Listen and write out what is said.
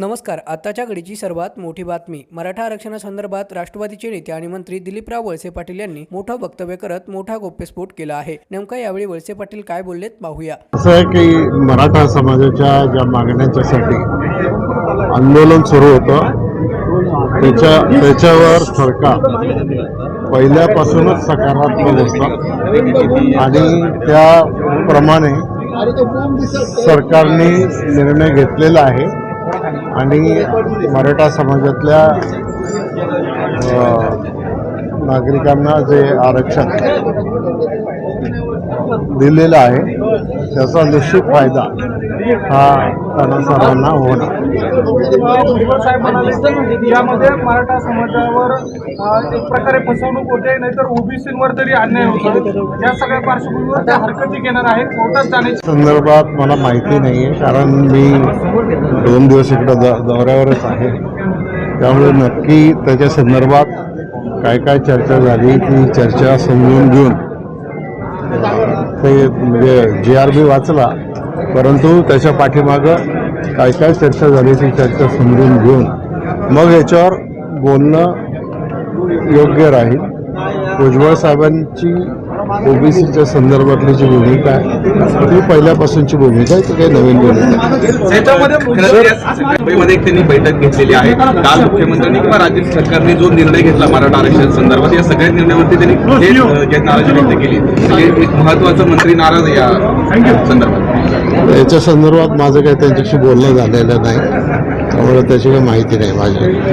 नमस्कार आताच्या घडीची सर्वात मोठी बातमी. मराठा आरक्षणासंदर्भात राष्ट्रवादीचे नेते आणि मंत्री दिलीपराव वळसे पाटील यांनी मोठं वक्तव्य करत मोठा गोप्यस्फोट केला आहे. नेमका यावेळी वळसे पाटील काय बोललेत पाहूया. असं आहे की मराठा समाजाच्या ज्या मागण्यांच्यासाठी आंदोलन सुरू होतं त्याच्या त्याच्यावर सरकार पहिल्यापासूनच सकारात्मक होतं आणि त्याप्रमाणे सरकारने निर्णय घेतलेला आहे. आणि मराठा समाजातल्या नागरिकांना जे आरक्षण दिलेलं आहे. त्याचा निश्चित फायदा हा त्यांना सर्वांना होणार. साहेब म्हणाले यामध्ये मराठा समाजावर एक प्रकारे फसवणूक होते नाहीतर ओबीसीवर तरी अन्याय होतो या सगळ्या पार्श्वभूमीवर त्या हरकती घेणार आहेत कोर्टात संदर्भात मला माहिती नाही आहे कारण मी दोन दिवस इकडं दौऱ्यावरच आहे. त्यामुळे नक्की त्याच्या संदर्भात काय काय चर्चा झाली ती चर्चा समजून घेऊन ते म्हणजे जे आर बी वाचला परंतु त्याच्या पाठीमागं काय काय चर्चा झाली ती चर्चा समजून घेऊन. मग याच्यावर बोलणं योग्य राहील. भुजबळ साहेबांची ओबीसीच्या संदर्भातली जी भूमिका आहे ती पहिल्यापासूनची भूमिका आहे ती काही नवीन मुंबईमध्ये एक त्यांनी बैठक घेतलेली आहे. काल मुख्यमंत्र्यांनी किंवा राज्य सरकारने जो निर्णय घेतला मराठा आरक्षण संदर्भात या सगळ्या निर्णयावरती त्यांनी नाराजी व्यक्त केली. म्हणजे एक महत्वाचं मंत्री नाराज या संदर्भात. याच्या संदर्भात माझं काही त्यांच्याशी बोलणं झालेलं नाही. त्यामुळे त्याची काही माहिती नाही माझ्या